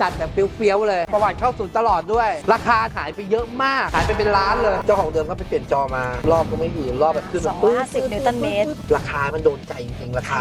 จัดแบบเฟี้ยวๆเลย ประวัติเข้าศูนย์ตลอดด้วย ราคาหายไปเยอะมากหายไปเป็นล้านเลย เจ้าของเดิมเขาไปเปลี่ยนจอมา รอบก็ไม่หืนรอบแบบขึ้นแบบปึ๊ด250นิวตันเมตร ราคามันโดนใจจริงๆราคา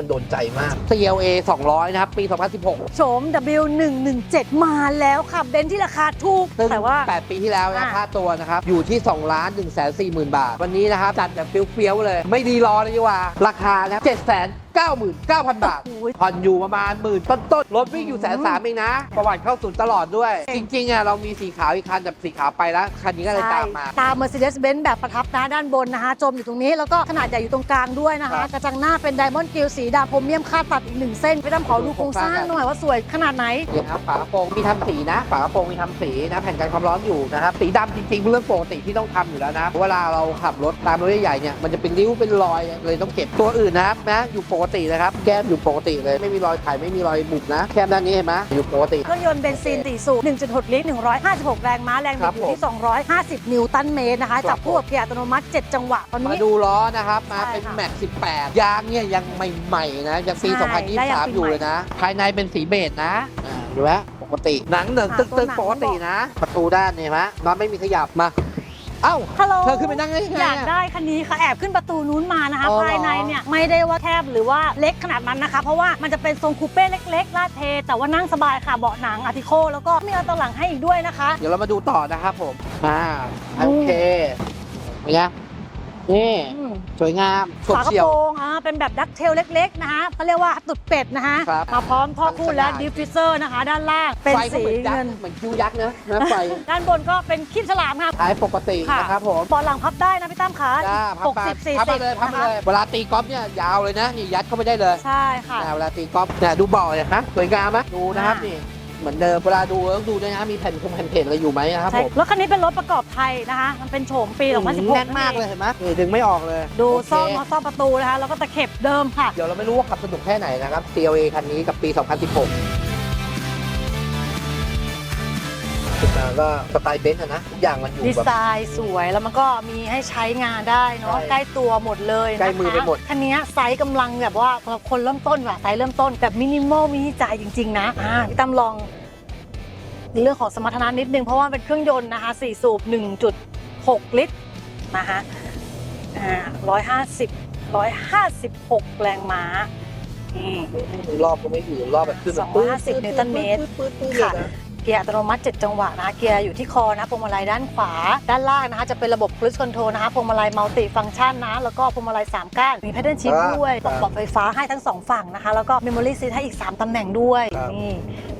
มันโดนใจมาก CLA 200 นะครับ ปี 2016 โฉม W117 มาแล้วค่ะเบนซ์ที่ราคาถูก ซึ่งแต่ว่า 8 ปีที่แล้วนะอะ ค่าตัวนะครับ อยู่ที่2ล้าน1 4 0 0 0 0 บาท วันนี้นะครับ จัดแบบเฟี้ยวๆเลย ไม่ดีรอเลยดีกว่า ราคานะครับ7 9 9 0 0 0 บาทโอ้ยผ่อนอยู่ประมาณหมื่นต้นๆ รถวิ่งอยู่แสนสามเองนะ ประวัติเข้าศูนย์ตลอดด้วย จริงๆอะเรามีสีขาวอีกคันแต่สีขาวไปแล้ว คันนี้ก็เลยตามมา ตาม Mercedes-Benz แบบประทับนะด้านบนนะคะ จมอยู่ตรงนี้ แล้วก็ขนาดใหญ่อยู่ตรงกลางด้วยนะครัคะบกระจังหน้าเป็นไดมอนด์กิลสีดำพรมเมียมคาดตัดอีกหนึ่งเส้นไปตั้มขอดูโครงสร้างหน่อยว่าสวยขนาดไหนเนี่ยครับฝากระโปรงมีทำสีนะ ฝากระโปรงมีทำสีนะ แผ่นกันความร้อนอยู่นะครับ สีดำจริงๆเป็นเรื่องปกติที่ต้องทำอยู่แล้วนะ เวลาเราขับรถตามรถใหญ่ๆเนี่ย มันจะเป็นริ้วเป็นรอยเลยต้องเก็บตัวอื่นนะครับนะอยู่ปกตินะครับ แก้มอยู่ปกติเลย ไม่มีรอยไถไม่มีรอยบุบนะ แก้มด้านนี้เห็นไหมอยู่ปกติ เครื่องยนต์เบนซิน4สูบ1.6 ลิตร 156 แรงม้า แรงบิครัดบอยู่ที่ 250 นิวตันเมตรนะคะครับจับคู่กับเกียร์อัตโนมัติ 7 จังหวะ ตอนมานี้ดูล้อนะครับ มาเป็นใช่ค่ะแม็ก18 ยางเนี่ยยังใหม่ๆนะ ยังปีใช่ได้ยังปี2023 อยู่ใหม่เลยนะ ภายในเป็นสีเบจนะอ่าดูแลวปกติ หนังเหนิงอ่าตึตัวหนักงๆปกตินะ ประตูด้านเนี่ยเห็นไหมน็อตไม่มีขยับมา เอ้าฮัลโหลเธอขึ้นไปนั่งได้ยังไงอยากอะได้คันนี้ค่ะแอบขึ้นประตูนู้นมานะคะอ๋อเหรอ ภายในเนี่ยไม่ได้ว่าแคบหรือว่าเล็กขนาดนั้นนะคะ เพราะว่ามันจะเป็นทรงคูเป้เล็กๆ ลาดเท แต่ว่านั่งสบายค่ะเบาะหนังอาร์ติโคแล้วก็มีเอาตัวหลังให้อีกด้วยนะคะ เดี๋ยวเรามาดูต่อนะครับผม อ่า โอเคเป็นไง นี่อืมสวยงามสดฝากระเฉียวโปรงอ่าเป็นแบบดักเทลเล็กๆนะคะเขาเรียกว่าตุดเป็ดนะคะครับมาพร้อมท่อคู่และฟังก์ชันดิฟฟิเซอร์นะคะ ด้านล่างเป็นไฟก็สีเหมือนยักเงินษ์เหมือนคิวยักษ์นะนะไฟด้านบนก็เป็นคลิปฉลามค่ะท้ายปกติค่ะนะครับผมเบาะหลังพับได้นะพี่ตั้มคะจ้าพับหกมาสิบสี่พับสิมาบเลยพับนะมาคะเลยเวลาตีกอล์ฟเนี่ยยาวเลยนะนี่ยัดเข้าไปได้เลยใช่ค่ะอ่าเวลาตีกอล์ฟเนี่ยดูเบาะเนี่ยนะสวยงามไหมดูนะครับอ่านี่นี่ เหมือนเดิมเวลาดูต้องดูด้วยนะ มีแผ่นคงแผ่นเพจอะไรอยู่ไหมนะครับใช่ผมรถคันนี้เป็นรถประกอบไทยนะคะ มันเป็นโฉมปี2016แน่นมากเลยเห็นไหมนี่ดึงไม่ออกเลยดูโอเคซ่อมมาซ่อมประตูนะคะ แล้วก็ตะเข็บเดิมค่ะ เดี๋ยวเราไม่รู้ว่าขับสนุกแค่ไหนนะครับ CLA คันนี้กับปี 2016 ขึ้นมาก็สไตล์เบนซ์อะนะทุกอย่างมันอยู่ดีแบบ ไซน์สวยแล้วมันก็มีให้ใช้งานได้เนาะใช่ใกล้ตัวหมดเลยนะคะใกล้มือไปหมด คันนี้ไซส์กำลังแบบว่าสำหรับคนเริ่มต้นว่ะไซส์เริ่มต้นแบบมินิมอลมินิจ่ายจริง ๆ นะอ่าพี่ตั้มลองเรื่องของสมรรถนะนิดนึง เพราะว่าเป็นเครื่องยนต์นะคะ 4 สูบ 1.6 ลิตรนะคะอ่า150 156 แรงม้านี่ รอบก็ไม่หืนรอบแบบขึ้นแบบปื๊ด250นิวตันเมตร ปื๊ดปื๊ดปื๊ดเลยค่ะนะ เกียร์อัตโนมัติ 7 จังหวะนะคะเกียร์อยู่ที่คอนะพวงมาลัยด้านขวา ด้านล่างนะคะจะเป็นระบบ cruise control นะคะพวงมาลัยมัลติฟัง c t ชันนะ แล้วก็พวงมาลัย 3 ก้าน มี pedal shift ครับด้วยครับปรับไฟฟ้าให้ทั้ง 2 ฝั่งนะคะ แล้วก็ memory seat ให้อีก 3 ตำแหน่งด้วยครับนี่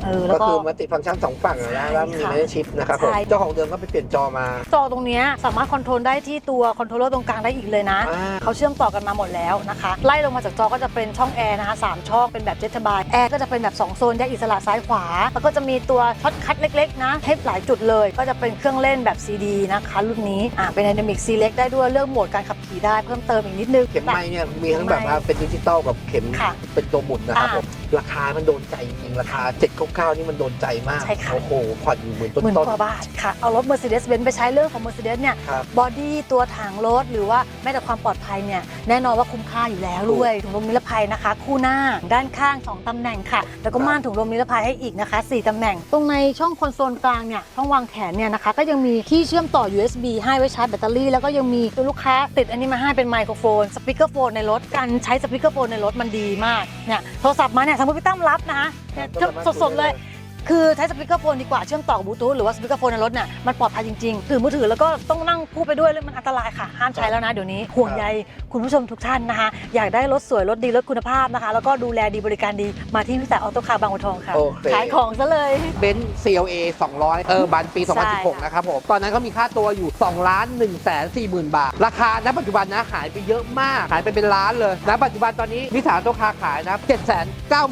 เออแล้ก็วก็คือมันติดฟังก์ชันสองฝั่งอะนะใช่แล้วมีค่ะไม่ได้ชิปนะครับผมใช่ เจ้าของเดิมก็ไปเปลี่ยนจอมา จอตรงเนี้ยสามารถคอนโทรลได้ที่ตัวคอนโทรลเลอร์ตรงกลางได้อีกเลยนะ อ่า เขาเชื่อมต่อกันมาหมดแล้วนะคะ ไล่ลงมาจากจอก็จะเป็นช่องแอร์นะคะสามช่องเป็นแบบเจ็ตบายแอร์ก็จะเป็นแบบ 2 โซนแยกอิสระซ้ายขวา แล้วก็จะมีตัวช็อตคัทเล็กๆ นะให้หลายจุดเลย ก็จะเป็นเครื่องเล่นแบบ CD นะคะ รุ่นนี้อ่าเป็น Dynamic Select ได้ด้วยเลือกโหมดการขับขี่ได้เพิ่มเติมอีกนิดนึง เข็มไม้เนี่ยมีทั้งแบบว่าเป็นดิจิตอลกับเข็มค่ะ เป็นตัวหมุนนะครับอ่าผม ราคามันโดนใจจริงๆราคา 799 นี่มันโดนใจมากใช่ค่ะ โอ้โหผ่อนอยู่หมื่นต้หมื่นนกว่าบาทค่ะ เอารถ Mercedes-Benz ไปใช้เรื่องของ Mercedes เนี่ยๆครับ บอดี้ตัวถังรถหรือว่าแม้แต่ความปลอดภัยเนี่ยแน่นอนว่าคุ้มค่าอยู่แล้วด้วยถุงลมนิรภัยนะคะ คู่หน้าด้านข้าง 2ตำแหน่งค่ะ แล้วก็ครับม่านถุงลมนิรภัยให้อีกนะคะ 4ตำแหน่ง ตรงในช่องคอนโซลกลางเนี่ยช่องวางแขนเนี่ยนะคะก็ยังมีที่เชื่อมต่อ USB ให้ไว้ชาร์จแบตเตอรี่แล้วก็ยังมีตัวลูกค้าติดอันนี้มาให้เป็นไมโครโฟนสปีกเกอร์โฟนในรถการใช้สปีกเกอร์โฟนในรถมันดีมากเนี่ยโทรศัพท์มาเนี่ยสมมติพี่ตั้มรับนะคะเนี่ยสดๆเลย คือใช้สปีกเกอร์โฟนดีกว่าเชื่อมต่อกับบลูทูธหรือว่าสปีกเกอร์โฟนในรถเนี่ยมันปลอดภัยจริงๆถือมือถือแล้วก็ต้องนั่งพูดไปด้วยแล้วมันอันตรายค่ะ ห้ามใช้แล้วนะเดี๋ยวนี้ห่วงใยคุณผู้ชมทุกท่านนะคะ อยากได้รถสวยรถดีรถคุณภาพนะคะ แล้วก็ดูแลดีบริการดีมาที่วิสาออโต้คาร์บางบัวทองค่ะโอเค ขายของซะเลยเบนซ์ CLA 200 เออบันปีใช่ค่ะ2016 นะครับผม ตอนนั้นเขามีค่าตัวอยู่2ล้าน1แสน4หมื่นบาท ราคาณปัจจุบันนะหายไปเยอะมาก หายไปเป็นล้านเลย ณ ปัจจุบันตอนนี้นิสสันตัวคาขายนะ7แสน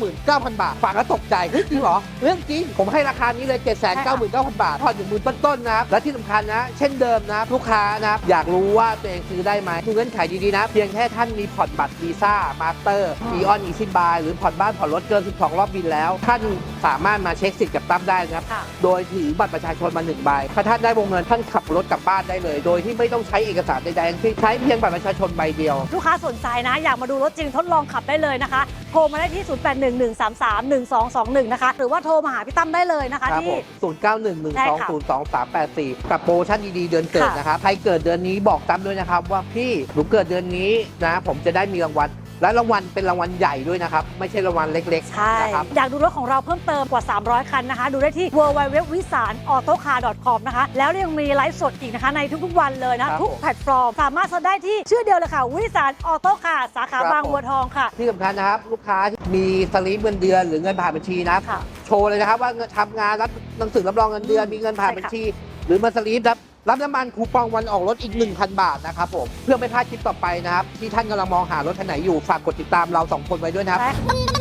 99,000 บาทฟังแล้วตกใจเฮ้ยจริงเหรอ เรื่องจริงผมให้ราคานี้เลย 7 9 9 0 0 0 บาทผ่อนอยู่หมื่นต้นๆนะครับ และที่สำคัญนะ เช่นเดิมนะลูกค้านะครับอยากรู้ว่าตัวเองซื้อได้ไหมดูเงื่อนไขดีๆนะ เพียงแค่ท่านมีผ่อนบัตรวีซ่ามาสเตอร์อืมอีออนอีซิบายหรือผ่อนบ้านผ่อนรถเกิน 12 รอบบินแล้ว ท่านสามารถมาเช็คสิทธิ์กับตั้มได้นะครับ ค่ะโดยถือบัตรประชาชนมาหนึ่งใบถ้าท่านได้วงเงินท่านขับรถกลับบ้านได้เลย โดยที่ไม่ต้องใช้เอกสารใดๆทั้งสิ้นใช้เพียงบัตรประชาชนใบเดียว ลูกค้าสนใจนะ อยากมาดูรถจริงทดลองขับได้เลยนะคะโท รมาได้ที่ 0811331221 นะคะ หรือว่าโทรมาหาพี่ตั้มได้เลยนะคะครับที่ ผม0 9 1 1ใช่2ค่ะ0 2 3 8 4 กับโปรโมชั่นดีๆเดือนเกิดค่ะ นะครับ ใครเกิดเดือนนี้บอกตั้มด้วยนะครับว่าพี่หนูเกิดเดือนนี้นะ ผมจะได้มีรางวัล และรางวัลเป็นรางวัลใหญ่ด้วยนะครับ ไม่ใช่รางวัลเล็กใช่ๆนะครับ อยากดูรถของเราเพิ่มเติมกว่า 300 คันนะคะ ดูได้ที่ w w w w i s a n a u t o c a r c o m นะคะ แล้วยังมีไลฟ์สดอีกนะคะ ในทุกๆวันเลยนะ ครับทุกผมแพลตฟอร์ม สามารถซื้อได้ที่ชื่อเดียวเลยค่ะ วิสานออโต้คาสาขาครับบางผม บัวทองค่ะ ที่สำคัญนะครับ ลูกค้าที่มีสลิปเงินเดือนหรือเงินผ่านบัญชีนะครับ ค่ะ โชว์เลยนะครับว่าเงินทำงานรับหนังสือรับรองเงินเดือนอืมมีเงินผ่านใช่ค่ะบัญชี หรือมาสลิปรับ รับน้ำมันคูปองวันออกรถอีก 1,000 บาทนะครับผมเพื่อไม่พลาดคลิปต่อไปนะครับที่ท่านกำลังมองหารถคันไหนอยู่ฝากกดติดตามเราสองคนไว้ด้วยนะครับและ